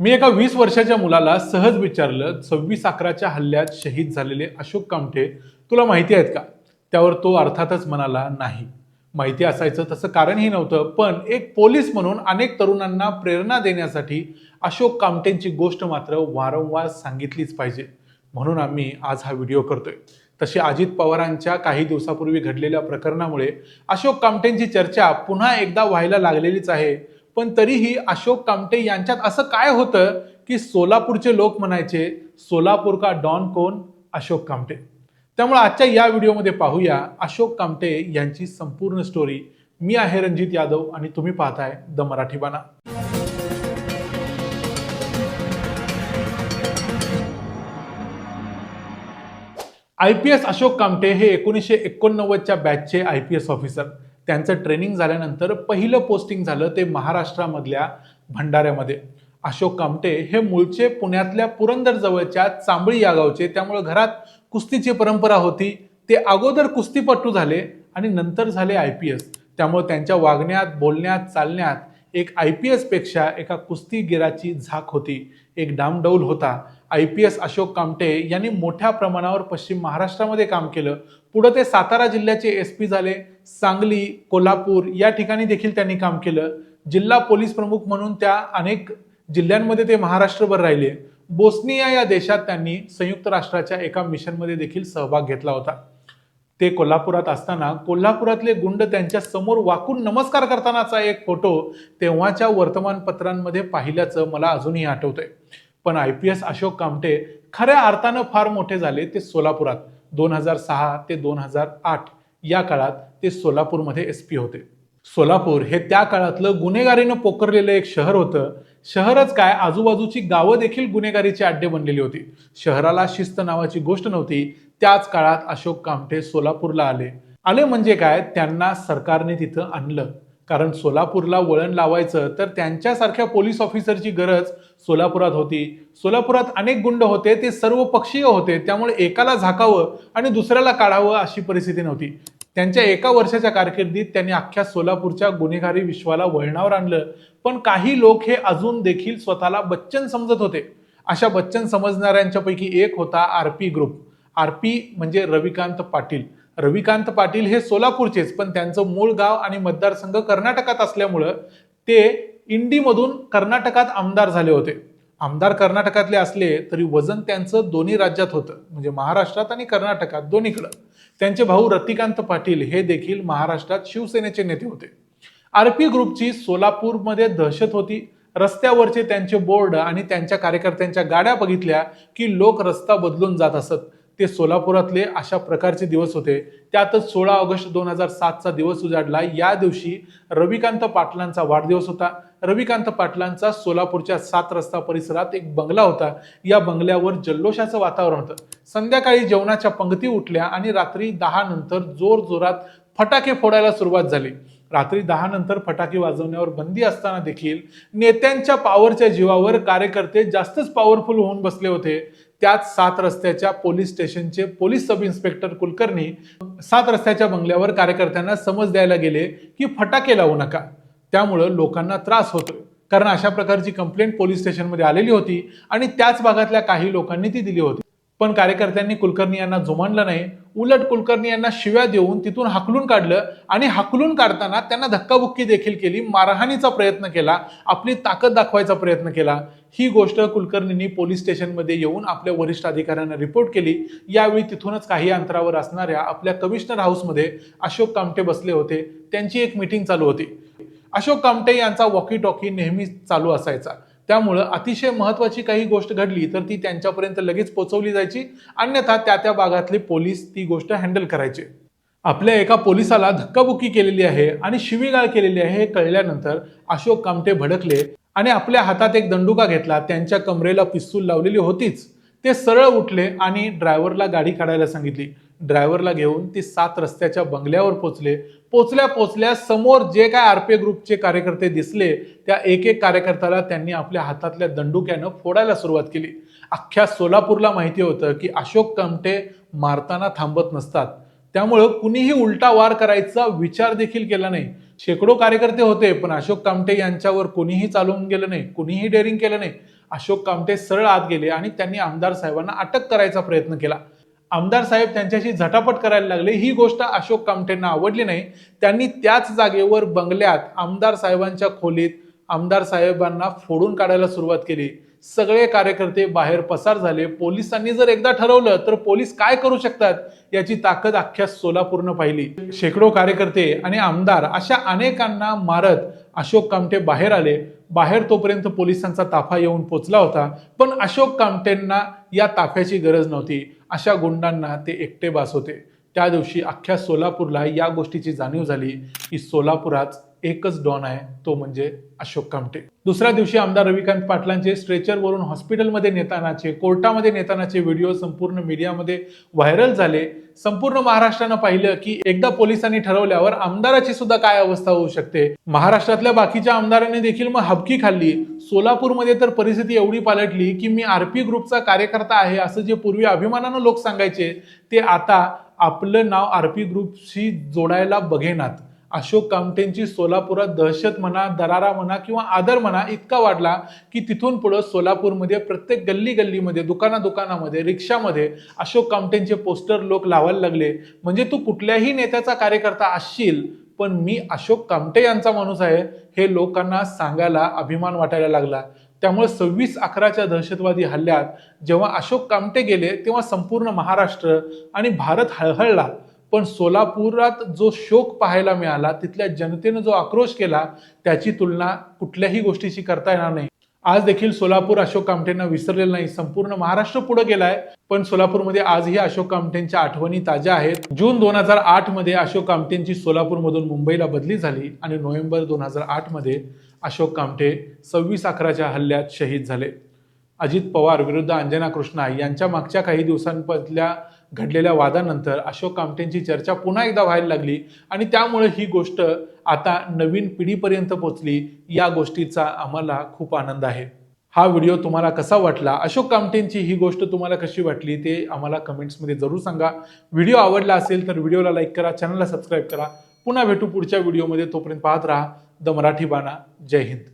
मी एका वीस वर्षाच्या मुलाला सहज विचारलं सव्वीस अकराच्या हल्ल्यात शहीद झालेले अशोक कामठे तुला माहिती आहेत का? त्यावर तो अर्थातच म्हणाला नाही. माहिती असायचं तसं कारणही नव्हतं पण एक पोलीस म्हणून अनेक तरुणांना प्रेरणा देण्यासाठी अशोक कामटेंची गोष्ट मात्र वारंवार सांगितलीच पाहिजे. म्हणून आम्ही आज हा व्हिडिओ करतोय. तसे अजित पवारांच्या काही दिवसापूर्वी घडलेल्या प्रकरणामुळे अशोक कामटेंची चर्चा पुन्हा एकदा व्हायला लागलेलीच आहे. पण तरीही अशोक कामटे यांच्यात असं काय होतं की सोलापूरचे लोक म्हणायचे सोलापूर का डॉन कोण? अशोक कामटे. त्यामुळे आजच्या या व्हिडिओमध्ये पाहूया अशोक कामटे यांची संपूर्ण स्टोरी मी आहे रणजित यादव आणि तुम्ही पाहताय द मराठी बाणा. I P S Ashok Kamte हे एकोणीसशे एकोणनव्वदच्या बॅचचे आय पी एस ऑफिसर त्यांचं ट्रेनिंग झाल्यानंतर पहिलं पोस्टिंग झालं ते महाराष्ट्रामधल्या भंडाऱ्यामध्ये. अशोक कामटे हे मूळचे पुण्यातल्या पुरंदर जवळच्या चांबळी या गावचे. त्यामुळे घरात कुस्तीची परंपरा होती. ते अगोदर कुस्तीपटू झाले आणि नंतर झाले आय पी एस त्यामुळे त्यांच्या वागण्यात बोलण्यात चालण्यात एक आय पी एसपेक्षा एका कुस्तीगिराची झाक होती. एक डामडौल होता. I P S Ashok Kamte यांनी मोठ्या प्रमाणावर पश्चिम महाराष्ट्रामध्ये काम केलं. पुढं ते सातारा जिल्ह्याचे एस पी झाले. सांगली कोल्हापूर या ठिकाणी देखील त्यांनी काम केलं. जिल्हा पोलीस प्रमुख म्हणून त्या अनेक जिल्ह्यांमध्ये ते महाराष्ट्रभर राहिले. बोस्निया या देशात त्यांनी संयुक्त राष्ट्राच्या एका मिशनमध्ये देखील सहभाग घेतला होता. ते कोल्हापुरात असताना कोल्हापुरातले गुंड त्यांच्यासमोर वाकून नमस्कार करतानाचा एक फोटो तेव्हाच्या वर्तमानपत्रांमध्ये पाहिल्याचं मला अजूनही आठवतंय. पण I P S Ashok Kamte खऱ्या अर्थानं फार मोठे झाले ते सोलापुरात. दोन हजार सहा ते दोन हजार आठ या काळात ते सोलापूरमध्ये एस पी होते. सोलापूर हे त्या काळातलं गुन्हेगारीनं पोखरलेलं एक शहर होतं. शहरच काय आजूबाजूची गावं देखील गुन्हेगारीचे अड्डे बनलेली होती. शहराला शिस्त नावाची गोष्ट नव्हती. त्याच काळात अशोक कामटे सोलापूरला आले. आले म्हणजे काय त्यांना सरकारने तिथं आणलं. कारण सोलापूरला वळण लावायचं तर त्यांच्यासारख्या पोलीस ऑफिसरची गरज सोलापुरात होती. सोलापुरात अनेक गुंड होते ते सर्व पक्षीय होते. त्यामुळे एकाला झाकावं आणि दुसऱ्याला काढावं अशी परिस्थिती नव्हती. त्यांच्या एका वर्षाच्या कारकिर्दीत त्यांनी अख्ख्या सोलापूरच्या गुन्हेगारी विश्वाला वळणावर आणलं. पण काही लोक हे अजून देखील स्वतःला बच्चन समजत होते. अशा बच्चन समजणाऱ्यांच्यापैकी एक होता R P group. R P म्हणजे रविकांत पाटील. रविकांत पाटील हे सोलापूरचेच पण त्यांचं मूळ गाव आणि मतदारसंघ कर्नाटकात असल्यामुळं ते इंडीमधून कर्नाटकात आमदार झाले होते. आमदार कर्नाटकातले असले तरी वजन त्यांचं दोन्ही राज्यात होतं म्हणजे महाराष्ट्रात आणि कर्नाटकात दोन्हीकडं. त्यांचे भाऊ रतिकांत पाटील हे देखील महाराष्ट्रात शिवसेनेचे नेते होते. आर पी ग्रुपची सोलापूरमध्ये दहशत होती. रस्त्यावरचे त्यांचे बोर्ड आणि त्यांच्या कार्यकर्त्यांच्या गाड्या बघितल्या की लोक रस्ता बदलून जात असत. ते सोलापुरातले अशा प्रकारचे दिवस होते. त्यातच सोळा ऑगस्ट दोन हजार सातचा दिवस उजाडला. या दिवशी रविकांत पाटलांचा वाढदिवस होता. रविकांत पाटलांचा सोलापूरच्या सात रस्ता परिसरात एक बंगला होता. या बंगल्यावर जल्लोषाचं वातावरण होतं. संध्याकाळी जेवणाच्या पंक्ती उठल्या आणि रात्री दहा नंतर जोर जोरात फटाके फोडायला सुरुवात झाली. रात्री दहा नंतर फटाके वाजवण्यावर बंदी असताना देखील नेत्यांच्या पॉवरच्या जीवावर कार्यकर्ते जास्तच पॉवरफुल होऊन बसले होते. त्याच सात रस्त्याच्या पोलीस स्टेशनचे पोलीस सब इन्स्पेक्टर कुलकर्णी सात रस्त्याच्या बंगल्यावर कार्यकर्त्यांना समज द्यायला गेले की फटाके लावू नका. त्यामुळं लोकांना त्रास होतोय. कारण अशा प्रकारची कंप्लेंट पोलीस स्टेशनमध्ये आलेली होती आणि त्याच भागातल्या काही लोकांनी ती दिली होती. पण कार्यकर्त्यांनी कुलकर्णी यांना जुमानलं नाही. उलट कुलकर्णी यांना शिव्या देऊन तिथून हाकलून काढलं आणि हाकलून काढताना त्यांना धक्काबुक्की देखील केली. मारहाणीचा प्रयत्न केला. आपली ताकद दाखवायचा प्रयत्न केला. ही गोष्ट कुलकर्णींनी पोलीस स्टेशनमध्ये येऊन आपल्या वरिष्ठ अधिकाऱ्यांना रिपोर्ट केली. यावेळी तिथूनच काही अंतरावर असणाऱ्या आपल्या कमिशनर हाऊसमध्ये अशोक कामटे बसले होते. त्यांची एक मीटिंग चालू होती. अशोक कामटे यांचा वॉकी टॉकी नेहमी चालू असायचा. त्यामुळं अतिशय महत्वाची काही गोष्ट घडली तर ती त्यांच्यापर्यंत लगेच पोचवली जायची. अन्यथा त्या त्या भागातले पोलीस ती गोष्ट हँडल करायचे. आपल्या एका पोलिसाला धक्काबुक्की केलेली आहे आणि शिवीगाळ केलेली आहे हे कळल्यानंतर अशोक कामटे भडकले आणि आपल्या हातात एक दंडुका घेतला. त्यांच्या कमरेला पिस्तूल लावलेली होतीच. ते सरळ उठले आणि ड्रायव्हरला गाडी काढायला सांगितली. ड्रायव्हरला घेऊन ती सात रस्त्याच्या बंगल्यावर पोचले पोचल्या पोचल्या समोर जे काय आरपीए ग्रुपचे कार्यकर्ते दिसले त्या एक एक कार्यकर्त्याला त्यांनी आपल्या हातातल्या दंडुक्यानं फोडायला सुरुवात केली. अख्ख्या सोलापूरला माहिती होतं की अशोक कमटे मारताना थांबत नसतात. त्यामुळं कुणीही उलटा वार करायचा विचार देखील केला नाही. शेकडो कार्यकर्ते होते पण अशोक कामटे यांच्यावर कोणीही चालवून गेलं नाही कुणीही डेअरिंग केलं नाही. अशोक कामटे सरळ आत गेले आणि त्यांनी आमदार साहेबांना अटक करायचा प्रयत्न केला. आमदार साहेब त्यांच्याशी झटापट करायला लागले. ही गोष्ट अशोक कामठेंना आवडली नाही. त्यांनी त्याच जागेवर बंगल्यात आमदार साहेबांच्या खोलीत आमदार साहेबांना फोडून काढायला सुरुवात केली. सगळे कार्यकर्ते बाहेर पसार झाले. पोलिसांनी जर एकदा ठरवलं तर पोलीस काय करू शकतात याची ताकद अख्ख्या सोलापूरनं पाहिली. शेकडो कार्यकर्ते आणि आमदार अशा अनेकांना मारत अशोक कामटे बाहेर आले. बाहेर तोपर्यंत पोलिसांचा ताफा येऊन पोचला होता. पण अशोक कामटेंना या ताफ्याची गरज नव्हती. अशा गुंडांना ते एकटे बास होते त्या दिवशी अख्ख्या सोलापूरला या गोष्टीची जाणीव झाली की सोलापुरात एकच डॉन आहे तो म्हणजे अशोक कामटे. दुसऱ्या दिवशी आमदार रविकांत पाटलांचे स्ट्रेचरवरून हॉस्पिटलमध्ये नेतानाचे कोर्टामध्ये नेतानाचे व्हिडिओ संपूर्ण मीडियामध्ये व्हायरल झाले. संपूर्ण महाराष्ट्रानं पाहिलं की एकदा पोलिसांनी ठरवल्यावर आमदाराची सुद्धा काय अवस्था होऊ शकते? महाराष्ट्रातल्या बाकीच्या आमदारांनी देखील मग हबकी खाल्ली. सोलापूरमध्ये तर परिस्थिती एवढी पालटली की मी आरपी ग्रुपचा कार्यकर्ता आहे असं जे पूर्वी अभिमानानं लोक सांगायचे ते आता आपलं नाव आरपी ग्रुपशी जोडायला बघेनात. अशोक कामटेंची सोलापुरात दहशत म्हणा दरारा म्हणा किंवा आदर म्हणा इतका वाढला की तिथून पुढं सोलापूरमध्ये प्रत्येक गल्ली गल्लीमध्ये दुकाना दुकानामध्ये रिक्षामध्ये अशोक कामटेंचे पोस्टर लोक लावायला लागले. म्हणजे तू कुठल्याही नेत्याचा कार्यकर्ता असशील पण मी अशोक कामटे यांचा माणूस आहे हे लोकांना सांगायला अभिमान वाटायला लागला. त्यामुळे सव्वीस अकराच्या दहशतवादी हल्ल्यात जेव्हा अशोक कामटे गेले तेव्हा संपूर्ण महाराष्ट्र आणि भारत हळहळला. पण सोलापुरात जो शोक पाहायला मिळाला तिथल्या जनतेनं जो आक्रोश केला त्याची तुलना कुठल्याही गोष्टीशी करता येणार नाही. आज देखील सोलापूर अशोक कामठेंना विसरलेलं नाही. संपूर्ण महाराष्ट्र पुढे गेलाय पण सोलापूरमध्ये आजही अशोक कामठेंच्या आठवणी ताज्या आहेत. जून दोन हजार आठमध्ये अशोक कामठेंची सोलापूरमधून मुंबईला बदली झाली आणि नोव्हेंबर दोन हजार आठमध्ये अशोक कामठे सव्वीस अकराच्या हल्ल्यात शहीद झाले. अजित पवार विरुद्ध अंजना कृष्णा यांच्या मागच्या काही दिवसांमधल्या घडलेल्या वादानंतर अशोक कामटेंची चर्चा पुन्हा एकदा व्हायला लागली आणि त्यामुळे ही गोष्ट आता नवीन पिढीपर्यंत पोचली या गोष्टीचा आम्हाला खूप आनंद आहे. हा व्हिडिओ तुम्हाला कसा वाटला? अशोक कामटेंची ही गोष्ट तुम्हाला कशी वाटली ते आम्हाला कमेंट्समध्ये जरूर सांगा. व्हिडिओ आवडला असेल तर व्हिडिओला लाईक करा चॅनलला सबस्क्राईब करा. पुन्हा भेटू पुढच्या व्हिडिओमध्ये. तोपर्यंत पाहत राहा द मराठी बाणा. जय हिंद.